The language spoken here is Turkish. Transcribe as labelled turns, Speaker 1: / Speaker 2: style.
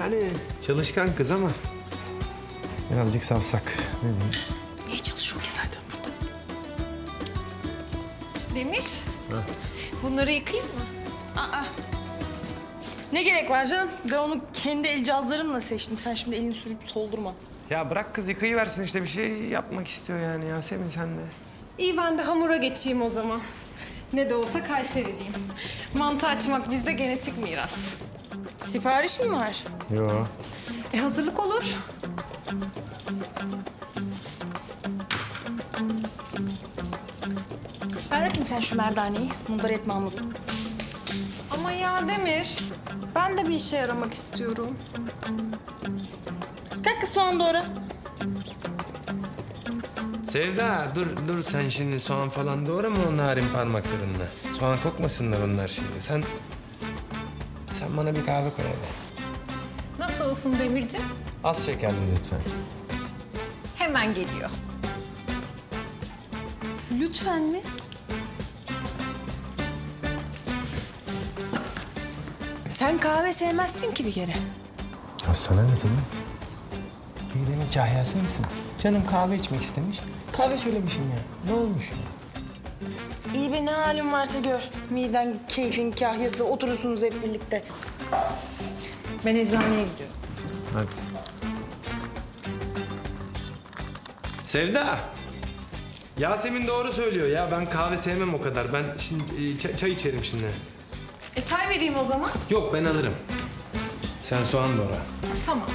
Speaker 1: Yani çalışkan kız ama birazcık savsak. Ne diyeyim?
Speaker 2: Niye çalışıyor ki zaten burada?
Speaker 3: Demir. Bunları yıkayayım mı?
Speaker 2: Aa. Ne gerek var canım? Ben onu kendi el cihazlarımla seçtim. Sen şimdi elini sürüp soldurma.
Speaker 1: Ya bırak kız yıkayıversin işte bir şey yapmak istiyor yani Yasemin sen de.
Speaker 3: İyi ben de hamura geçeyim o zaman. Ne de olsa Kayseriliyim. Mantı açmak bizde genetik miras.
Speaker 2: Sipariş mi var?
Speaker 1: Yo.
Speaker 3: E hazırlık olur.
Speaker 2: Ver bakayım sen şu merdaneyi. Mundar et Mahmut.
Speaker 3: Ama ya Demir, ben de bir işe yaramak istiyorum.
Speaker 2: Kalk kız soğan doğra.
Speaker 1: Sevda dur dur sen şimdi soğan falan doğrama o narin parmaklarınla. Soğan kokmasınlar onlar şimdi. Sen sen bana bir kahve koy hadi.
Speaker 3: Nasıl olsun Demircim?
Speaker 1: Az şekerli lütfen.
Speaker 3: Hemen geliyor.
Speaker 2: Lütfen mi? Sen kahve sevmezsin ki bir kere.
Speaker 1: Ya sana ne kızım? Midemin kahyası mısın? Canım kahve içmek istemiş. Kahve söylemişim ya. Ne olmuş?
Speaker 2: İyi be ne halin varsa gör. Miden, keyfin, kahyası oturursunuz hep birlikte.
Speaker 3: Ben eczaneye gidiyorum.
Speaker 1: Hadi. Sevda. Yasemin doğru söylüyor ya. Ben kahve sevmem o kadar. Ben şimdi e, çay içerim şimdi.
Speaker 3: E çay vereyim o zaman.
Speaker 1: Yok ben alırım. Sen soğan doğra.
Speaker 3: Tamam.